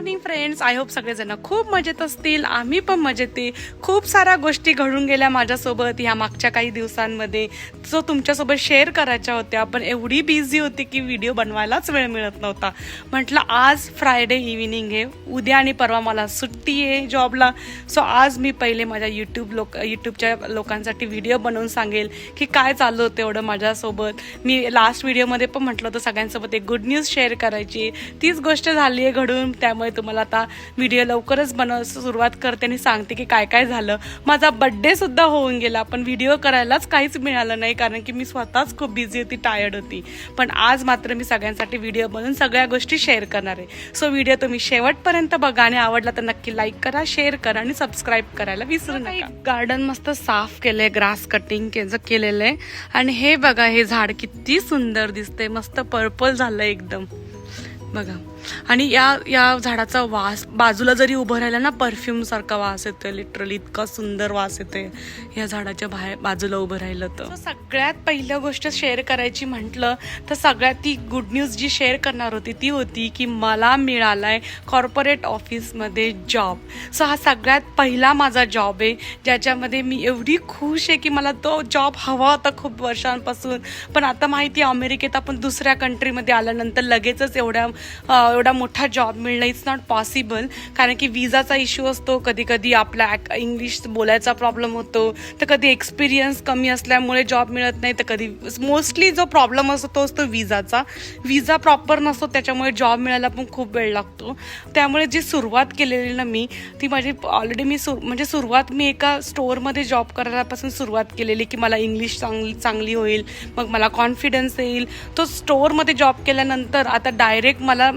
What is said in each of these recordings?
Morning friends I hope सगळेजण खूप मजेत असतील. आम्ही पण मजेत. खूप साऱ्या गोष्टी घडून गेल्या माझ्यासोबत ह्या मागच्या काही दिवसांमध्ये. जो तुमच्यासोबत शेअर करायच्या होत्या पण एवढी बिझी होती की व्हिडिओ बनवायलाच वेळ मिळत नव्हता. म्हटलं आज फ्रायडे इव्हिनिंग आहे. उद्या आणि परवा मला सुट्टी आहे जॉबला सो आज मी पहिले माझ्या यूट्यूब लोक यूट्यूबच्या लोकांसाठी व्हिडिओ बनवून सांगेल की काय चाललं होतं एवढं माझ्यासोबत. मी लास्ट व्हिडिओमध्ये पण म्हटलं होतं सगळ्यांसोबत एक गुड न्यूज शेअर करायची तीच गोष्ट झाली आहे घडून. त्यामुळे तुम्हाला आता व्हिडिओ लवकरच बनव सुरुवात करते आणि सांगते की काय काय झालं. माझा बड्डे सुद्धा होऊन गेला पण व्हिडिओ करायलाच काहीच मिळालं नाही कारण की मी स्वतःच खूप बिझी होती टायर्ड होती. पण आज मात्र मी सगळ्यांसाठी व्हिडिओ बनवून सगळ्या गोष्टी शेअर करणार आहे. सो व्हिडिओ तुम्ही शेवटपर्यंत बघा आणि आवडला तर नक्की लाईक करा शेअर करा आणि सबस्क्राईब करायला विसरू नका. गार्डन मस्त साफ केलंय ग्रास कटिंग केलेलं आहे. आणि हे बघा हे झाड किती सुंदर दिसतंय. मस्त पर्पल झालंय एकदम. बघा. आणि या या झाडाचा वास बाजूला जरी उभं राहिलं ना परफ्यूम सारखा वास येतोय लिटरली इतका सुंदर वास येतोय या झाडाच्या बाहेर बाजूला उभं राहिलं तर. सगळ्यात पहिलं गोष्ट शेअर करायची म्हटलं तर सगळ्यात ती गुड न्यूज जी शेअर करणार होती ती होती की मला मिळालाय कॉर्पोरेट ऑफिसमध्ये जॉब सो हा सगळ्यात पहिला माझा जॉब आहे ज्याच्यामध्ये मी एवढी खुश आहे की मला तो जॉब हवा होता खूप वर्षांपासून. पण आता माहिती आहे अमेरिकेत आपण दुसऱ्या कंट्रीमध्ये आल्यानंतर लगेचच एवढ्या एवढा मोठा जॉब मिळणं इट्स नॉट पॉसिबल कारण की विजाचा इश्यू असतो. कधी कधी आपला ॲक- इंग्लिश बोलायचा प्रॉब्लेम होतो. तर कधी एक्सपिरियन्स कमी असल्यामुळे जॉब मिळत नाही. तर कधी मोस्टली जो प्रॉब्लेम असतो तो असतो विजाचा विजा प्रॉपर नसतो त्याच्यामुळे जॉब मिळायला पण खूप वेळ लागतो. त्यामुळे जी सुरुवात केलेली ना मी ती माझी ऑलरेडी मी सु म्हणजे सुरुवात मी एका स्टोअरमध्ये जॉब करायलापासून सुरुवात केलेली की मला इंग्लिश चांगली चांगली होईल मग मला कॉन्फिडन्स येईल. तो स्टोअरमध्ये जॉब केल्यानंतर आता डायरेक्ट मला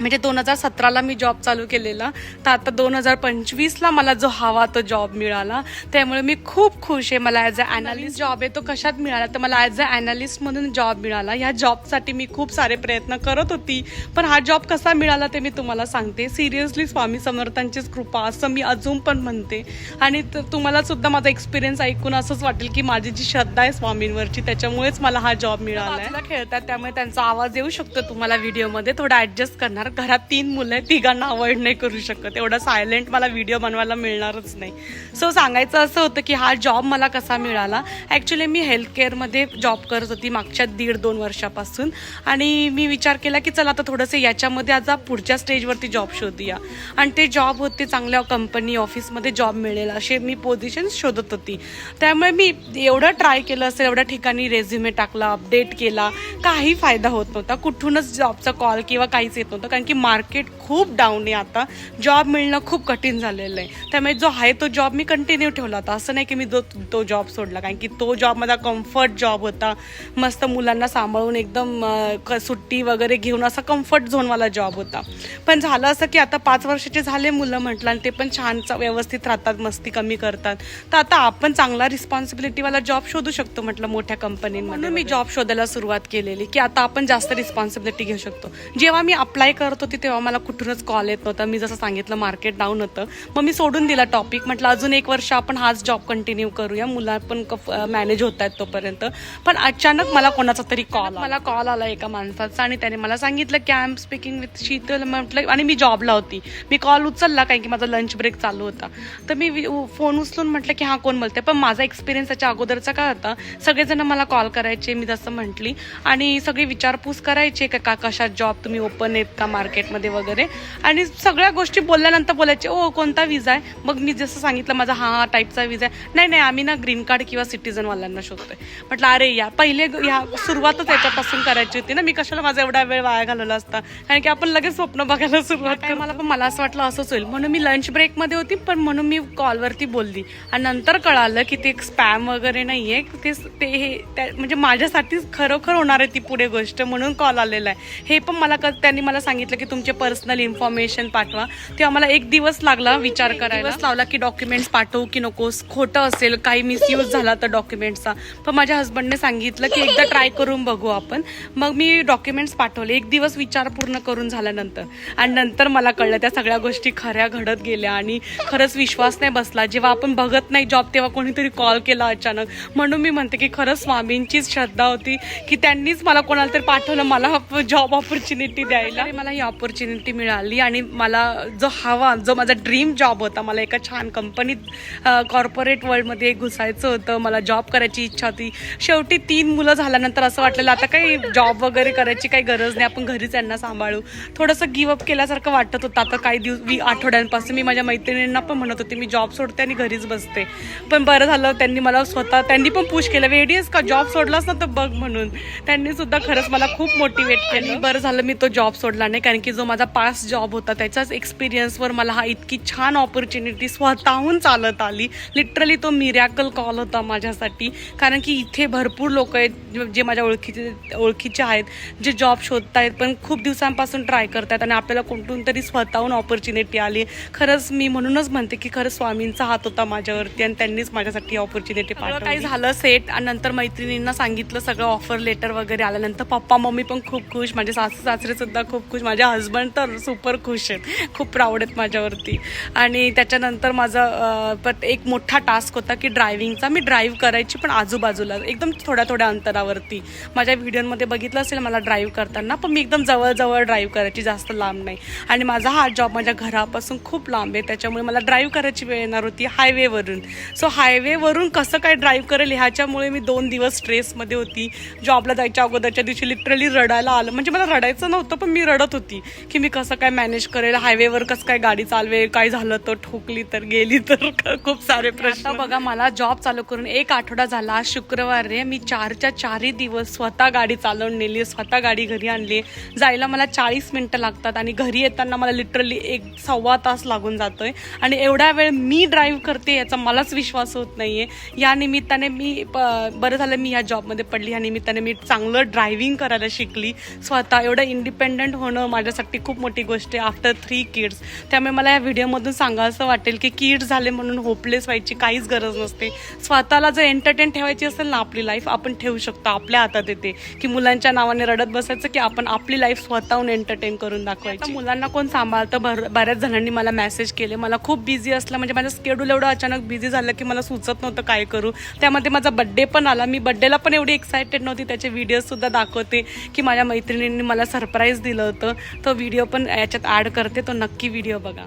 म्हणजे दोन हजार सतराला मी जॉब चालू केलेला. तर आता दोन हजार पंचवीसला मला जो हवा तो जॉब मिळाला. त्यामुळे मी खूप खुश आहे. मला ॲज अ अॅनालिस्ट जॉब आहे तो कशात मिळाला? तर मला ॲज अ अॅनालिस्ट म्हणून जॉब मिळाला. ह्या जॉबसाठी मी खूप सारे प्रयत्न करत होती. पण हा जॉब कसा मिळाला ते मी तुम्हाला सांगते. सिरियसली स्वामी समर्थांचीच कृपा. असं मी अजून पण म्हणते. आणि तुम्हाला सुद्धा माझा एक्सपिरियन्स ऐकून असंच वाटेल की माझी जी श्रद्धा आहे स्वामींवरची त्याच्यामुळेच मला हा जॉब मिळाला आहे खेळतात त्यामुळे त्यांचा आवाज येऊ शकतो तुम्हाला व्हिडिओमध्ये थोडा ऍडजस्ट करणार घरात तीन मुलं आहेत तिघांना अवॉइड नाही करू शकत. एवढा सायलेंट मला व्हिडिओ बनवायला मिळणारच नाही. सो सांगायचं असं होतं की हा जॉब मला कसा मिळाला? ॲक्च्युली मी हेल्थ केअरमध्ये जॉब करत होती मागच्या दीड दोन वर्षापासून. आणि मी विचार केला की चला आता थोडंसं याच्यामध्ये आज पुढच्या स्टेजवरती जॉब शोधूया. आणि ते जॉब होते चांगल्या कंपनी ऑफिसमध्ये जॉब मिळेल असे मी पोझिशन शोधत होती. त्यामुळे मी एवढं ट्राय केलं असेल एवढ्या ठिकाणी रेझ्युमे टाकला अपडेट केला. काही फायदा होत नव्हता. कुठूनच जॉबचा कॉल किंवा काहीच येत नव्हतं. कारण की मार्केट खूप डाऊन आहे आता. जॉब मिळणं खूप कठीण झालेलं आहे. त्यामुळे जो आहे तो जॉब मी कंटिन्यू ठेवला होता. असं नाही की मी जो तो जॉब सोडला. कारण की तो जॉब माझा कम्फर्ट जॉब होता. मस्त मुलांना सांभाळून एकदम क- सुट्टी वगैरे घेऊन असा कम्फर्ट झोनवाला जॉब होता. पण झालं असं की आता पाच वर्षाचे झाले मुलं म्हटलं आणि ते पण छान व्यवस्थित राहतात मस्ती कमी करतात. तर आता आपण चांगला रिस्पॉन्सिबिलिटीवाला जॉब शोधू शकतो म्हटलं मोठ्या कंपनीमध्ये म्हणून मी जॉब शोधायला सुरुवात केलेली की आता आपण जास्त रिस्पॉन्सिबिलिटी घेऊ शकतो. जेव्हा मी अप्लाय करत होती तेव्हा मला कुठूनच कॉल येत नव्हता. मी जसं सांगितलं मार्केट डाऊन होतं. मग मी सोडून दिला टॉपिक म्हटलं अजून एक वर्ष आपण हाच जॉब कंटिन्यू करूया. मुला पण मॅनेज होत आहेत तोपर्यंत. पण अचानक मला कोणाचा तरी कॉल मला कॉल आला एका माणसाचा आणि त्याने मला सांगितलं की I am speaking with Sheetal म्हटलं आणि मी जॉबला होती. मी कॉल उचलला कारण की माझा लंच ब्रेक चालू होता. तर मी फोन उचलून म्हटलं की हा कोण बोलते पण माझा एक्सपिरियन्स त्याच्या अगोदरचा काय होता? सगळेजण मला कॉल करायचे मी जसं म्हटली. आणि सगळी विचारपूस करायचे का का कशात जॉब तुम्ही ओपन आहेत का मार्केटमध्ये वगैरे. आणि सगळ्या गोष्टी बोलल्यानंतर बोलायचे ओ कोणता विजा आहे? मग मी जसं सांगितलं माझा हा हा टाईपचा विजा आहे. नाही नाही आम्ही ना ग्रीन कार्ड किंवा सिटीजनवाल्यांना शोधतोय. म्हटलं अरे या पहिले ह्या सुरुवातच याच्यापासून करायची होती ना. मी कशाला माझा एवढा वेळ वाया घालवला असता? कारण की आपण लगेच स्वप्न बघायला सुरुवात काय मला पण मला असं वाटलं असंच होईल. म्हणून मी लंच ब्रेकमध्ये होती पण म्हणून मी कॉलवरती बोलली. आणि नंतर कळालं की ते स्पॅम वगैरे नाहीये. ते ते हे म्हणजे माझ्यासाठीच खरोखर होणार आहे ती पुढे गोष्ट म्हणून कॉल आलेला आहे. हे पण मला त्यांनी मला सांगितलं की तुमचे पर्सनल इन्फॉर्मेशन पाठवा. तेव्हा मला एक दिवस लागला विचार करायला. लावला की डॉक्युमेंट्स पाठवू की नकोस खोटं असेल काही मिसयूज झाला तर डॉक्युमेंट्सचा पण माझ्या हस्बंडने सांगितलं की एकदा ट्राय करून बघू आपण. मग मी डॉक्युमेंट्स पाठवले. एक दिवस विचार पूर्ण करून झाल्यानंतर. आणि नंतर मला कळलं त्या सगळ्या गोष्टी खऱ्या घडत गेल्या आणि खरंच विश्वास नाही बसला. जेव्हा आपण बघत नाही जॉब तेव्हा कोणीतरी कॉल केला अचानक. म्हणून मी म्हणते की खरंच स्वामींचीच श्रद्धा होती की त्यांनीच मला कोणाला तरी पाठवलं मला जॉब ऑपॉर्च्युनिटी द्यायला. मला ही ऑपॉर्च्युनिटी मिळाली आणि मला जो हवा जो माझा ड्रीम जॉब होता मला एका छान कंपनीत कॉर्पोरेट वर्ल्डमध्ये घुसायचं होतं मला जॉब करायची इच्छा होती. शेवटी तीन मुलं झाल्यानंतर असं वाटलेलं आता काही जॉब वगैरे करायची काही गरज नाही आपण घरीच यांना सांभाळू. थोडंसं गिवअप केल्यासारखं वाटत होतं. आता काही दिवस वी आठवड्यांपासून मी माझ्या मैत्रिणींना पण म्हणत होते मी जॉब सोडते आणि घरीच बसते. पण बरं झालं त्यांनी मला स्वतः त्यांनी पण पुश केलं वेडीस का जॉब सोडलास ना तर बघ म्हणून. त्यांनी सुद्धा खरंच मला खूप मोटिवेट केलं. बरं झालं मी तो जॉब सोडला नाही कारण की जो माझा पास जॉब होता त्याच्याच एक्सपिरियन्सवर मला हा इतकी छान ऑपॉर्च्युनिटी स्वतःहून चालत आली. लिटरली तो मिरॅकल कॉल होता माझ्यासाठी. कारण की इथे भरपूर लोक आहेत जे- माझ्या ओळखीचे ओळखीचे आहेत जे जॉब शोधतायत पण खूप दिवसांपासून ट्राय करतायत आणि आपल्याला कोणतून तरी स्वतःहून ऑपॉर्च्युनिटी आली. खरंच मी म्हणूनच म्हणते की खरंच स्वामींचा हात होता माझ्यावरती आणि त्यांनीच माझ्यासाठी ऑपॉर्च्युनिटी पाहिजे काही झालं सेट आणि नंतर मैत्रिणींना सांगितलं सगळं ऑफर लेटर वगैरे आल्यानंतर. पप्पा मम्मी पण खूप खुश. माझे सासू सासरे सुद्धा खूप खुश. माझे हस्बंड तर सुपर खुश आहेत. खूप प्राऊड आहेत माझ्यावरती. आणि त्याच्यानंतर माझा परत पण एक मोठा टास्क होता की ड्रायव्हिंगचा मी ड्राईव्ह करायची पण आजूबाजूला. एकदम थोड्या थोड्या अंतरावरती. माझ्या व्हिडिओमध्ये बघितलं असेल मला ड्राईव्ह करताना पण मी एकदम जवळजवळ ड्राईव्ह करायची जास्त लांब नाही. आणि माझा हा जॉब माझ्या घरापासून खूप लांब आहे. त्याच्यामुळे मला ड्राईव्ह करायची वेळ येणार होती हायवेवरून सो हायवेवरून कसं काय ड्राईव्ह करेल ह्याच्यामुळे मी दोन दिवस स्ट्रेसमध्ये होती. जॉबला जायच्या अगोदरच्या दिवशी लिटरली रडायला आलं. म्हणजे मला रडायचं नव्हतं पण मी रडत होती. की मी कसं काय मॅनेज करेल? हायवेवर कसं काय गाडी चालवेल? काय झालं तर ठोकली तर गेली तर खूप सारे प्रश्न. बघा मला जॉब चालू करून एक आठवडा झाला. आज शुक्रवार आहे मी चारच्या चारही दिवस स्वतः गाडी चालवून नेली स्वतः गाडी घरी आणली. जायला मला चाळीस मिनटं लागतात आणि घरी येताना मला लिटरली एक सव्वा तास लागून जातोय. आणि एवढा वेळ मी ड्राईव्ह करते याचा मलाच विश्वास होत नाहीये. या निमित्ताने मी प- बरं झालं मी या जॉबमध्ये पडली. या निमित्ताने मी चांगलं ड्रायव्हिंग करायला शिकली. स्वतः एवढं इंडिपेंडंट होणं माझ्यासाठी खूप मोठी गोष्ट आहे आफ्टर थ्री किड्स त्यामुळे मला या व्हिडिओमधून सांगायचं वाटेल की किड्स झाले म्हणून होपलेस व्हायची काहीच गरज नसते. स्वतःला जर एंटरटेन ठेवायची असेल ना आपली लाईफ आपण ठेवू शकतो आपल्या हातात येते. की मुलांच्या नावाने रडत बसायचं की आपण आपली लाईफ स्वतःहून एंटरटेन करून दाखवायची. मुलांना कोण सांभाळतं? भर बऱ्याच जणांनी मला मेसेज केले. मला खूप बिझी असलं म्हणजे माझं स्केड्यूल एवढं अचानक बिझी झालं की मला सुचत नव्हतं काय करू. त्यामध्ये माझा बड्डे पण आला. मी बड्डेला पण एवढी एक्सायटेड नव्हती. त्याचे व्हिडिओसुद्धा दाखवते की माझ्या मैत्रिणींनी मला सरप्राईज दिलं होतं. तो व्हिडिओ पण याच्यात ॲड करते तो नक्की व्हिडिओ बघा.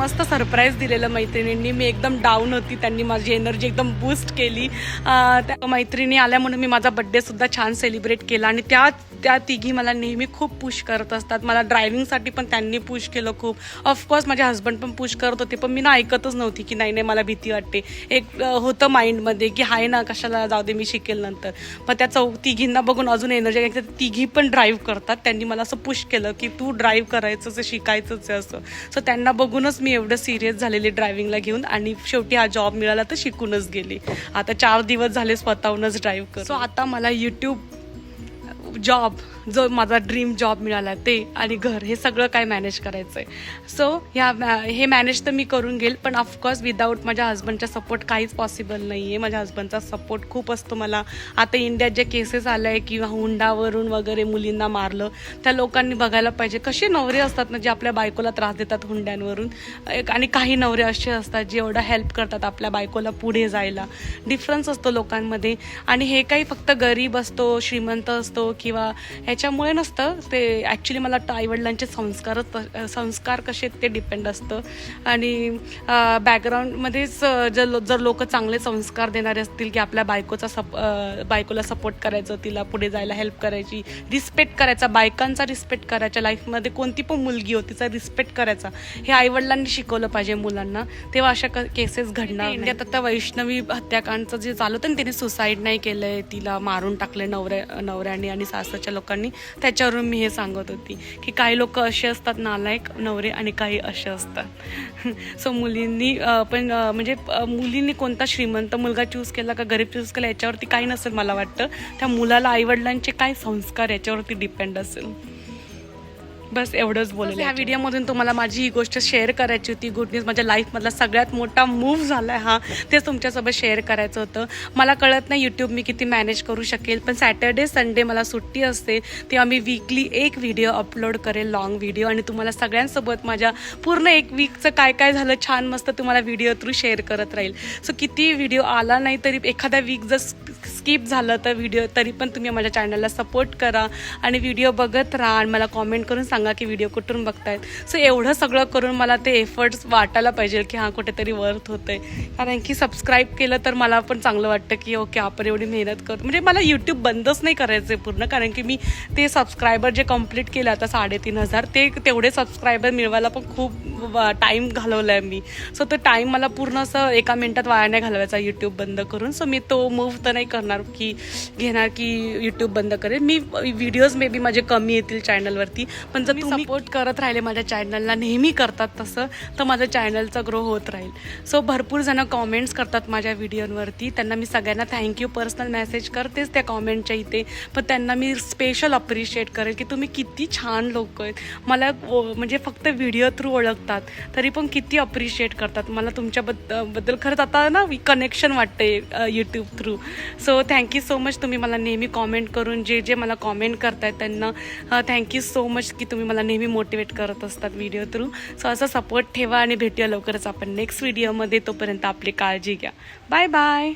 मस्त सरप्राईज दिलेलं मैत्रिणींनी. मी एकदम डाऊन होती त्यांनी माझी एनर्जी एकदम बूस्ट केली. त्या मैत्रिणी आल्या म्हणून मी माझा बड्डे सुद्धा छान सेलिब्रेट केला आणि त्या त्या तिघी मला नेहमी खूप पुश करत असतात. मला ड्रायव्हिंगसाठी पण त्यांनी पुश केलं खूप. ऑफकोर्स माझे हस्बंड पण पुश करत होते पण मी ना ऐकतच नव्हती की नाही नाही मला भीती वाटते. एक होतं माइंडमध्ये की हाय ना कशाला जाऊ दे मी शिकेल नंतर. पण त्या चौ तिघींना बघून अजून एनर्जी तिघी पण ड्राईव्ह करतात. त्यांनी मला असं पुश केलं की तू ड्राईव्ह करायचं शिकायचंच आहे असं. सो त्यांना बघूनच मी एवढं सिरियस झालेली ड्रायव्हिंगला घेऊन आणि शेवटी हा जॉब मिळाला तर शिकूनच गेली. आता चार दिवस झाले स्वतःहूनच ड्राईव्ह कर सो आता मला युट्यूब जॉब जो माझा ड्रीम जॉब मिळाला ते आणि घर हे सगळं काय मॅनेज करायचं आहे सो ह्या हे मॅनेज तर मी करून घेईल पण ऑफकोर्स विदाऊट माझ्या हस्बंडचा सपोर्ट काहीच पॉसिबल नाही आहे माझ्या हस्बंडचा सपोर्ट खूप असतो मला. आता इंडियात जे केसेस आले आहे किंवा हुंडावरून वगैरे मुलींना मारलं त्या लोकांनी बघायला पाहिजे. कसे नवरे असतात ना जे आपल्या बायकोला त्रास देतात हुंड्यांवरून. एक- आणि काही नवरे असे असतात जे एवढं हेल्प करतात आपल्या बायकोला पुढे जायला. डिफरन्स असतो लोकांमध्ये. आणि हे काही फक्त गरीब असतो श्रीमंत असतो किंवा ह्याच्या त्याच्यामुळे नसतं. ते ॲक्च्युली मला वाटतं आईवडिलांचे संस्कारच संस्कार कसे ते डिपेंड असतं. आणि बॅकग्राऊंडमध्येच जर लो- जर लोक चांगले संस्कार देणारे असतील की आपल्या बायकोचा सप बायकोला सपोर्ट करायचं तिला पुढे जायला हेल्प करायची रिस्पेक्ट करायचा बायकांचा रिस्पेक्ट करायच्या लाईफमध्ये कोणती पण मुलगी हो तिचा रिस्पेक्ट करायचा हे आईवडिलांनी शिकवलं पाहिजे मुलांना. तेव्हा अशा केसेस घडणार इंडियात आता वैष्णवी हत्याकांडचं जे चालू होतं ना तिने सुसाईड नाही केलंय तिला मारून टाकले नवऱ्या नवऱ्याने आणि सासरच्या लोकांनी. त्याच्यावरून मी हे सांगत होती की काही लोक असे असतात नालायक नवरे आणि काही असे असतात. सो मुलींनी पण म्हणजे मुलींनी कोणता श्रीमंत मुलगा चूज केला का गरीब चूज केला याच्यावरती काही नसेल मला वाटतं. त्या मुलाला आईवडिलांचे काय संस्कार याच्यावरती डिपेंड असेल? बस एवढंच बोलेल ह्या व्हिडिओमधून तुम्हाला माझी ही गोष्ट शेअर करायची होती. गुड न्यूज माझ्या लाईफमधला सगळ्यात मोठा मूव्ह झाला आहे हा. तेच तुमच्यासोबत शेअर करायचं होतं. मला कळत नाही यूट्यूब मी किती मॅनेज करू शकेल पण सॅटर्डे संडे मला सुट्टी असते तेव्हा मी वीकली एक व्हिडिओ अपलोड करेल लॉंग व्हिडिओ आणि तुम्हाला सगळ्यांसोबत माझ्या पूर्ण एक वीकचं काय काय झालं छान मस्त तुम्हाला व्हिडिओ थ्रू शेअर करत राहील. सो किती व्हिडिओ आला नाही तरी एखादा वीक जर स्किप झालं तर व्हिडिओ तरी पण तुम्ही माझ्या चॅनलला सपोर्ट करा. आणि व्हिडिओ बघत राहा आणि मला कॉमेंट करून सांगा. सांगा की व्हिडिओ कुठून बघतायत? सो एवढं सगळं करून मला ते एफर्ट्स वाटायला पाहिजे की हां कुठेतरी वर्थ होतंय. कारण की सबस्क्राईब केलं तर मला पण चांगलं वाटतं की ओके आपण एवढी मेहनत करतो. म्हणजे मला यूट्यूब बंदच नाही करायचं आहे पूर्ण कारण की मी ते सबस्क्रायबर जे कंप्लीट केलं आता साडेतीन हजार ते तेवढे सबस्क्रायबर मिळवायला पण खूप टाईम घालवला आहे मी. सो तो टाईम मला पूर्ण असं एका मिनटात वाया नाही घालवायचा यूट्यूब बंद करून. सो मी तो मूव्ह तर नाही करणार की घेणार की यूट्यूब बंद करेल. मी व्हिडिओज मे बी माझे कमी येतील चॅनलवरती पण जर तुम्ही सपोर्ट करत राहिले माझ्या चॅनलला नेहमी करतात तसं तर माझं चॅनलचा ग्रो होत राहील. सो भरपूर जण कॉमेंट्स करतात माझ्या व्हिडिओवरती त्यांना मी सगळ्यांना थँक्यू पर्सनल मेसेज करतेच त्या कॉमेंटच्या इथे. पण त्यांना मी स्पेशल अप्रिशिएट करेल की तुम्ही किती छान लोक आहेत. मला म्हणजे फक्त व्हिडिओ थ्रू ओळखतात. तरी पण किती अप्रिशिएट करतात. मला तुमच्याबद्दल बद्दल खरंच आता ना कनेक्शन वाटते YouTube through so thank you so much तुम्ही मला नेहमी कॉमेंट करून जे जे मला कॉमेंट करतायत त्यांना थँक्यू सो मच की तुम्ही मला नेहमी मोटिवेट करत असतात व्हिडिओ थ्रू सो असा सपोर्ट ठेवा आणि भेटूया लवकरच आपण नेक्स्ट व्हिडिओमध्ये तोपर्यंत आपली काळजी घ्या. Bye bye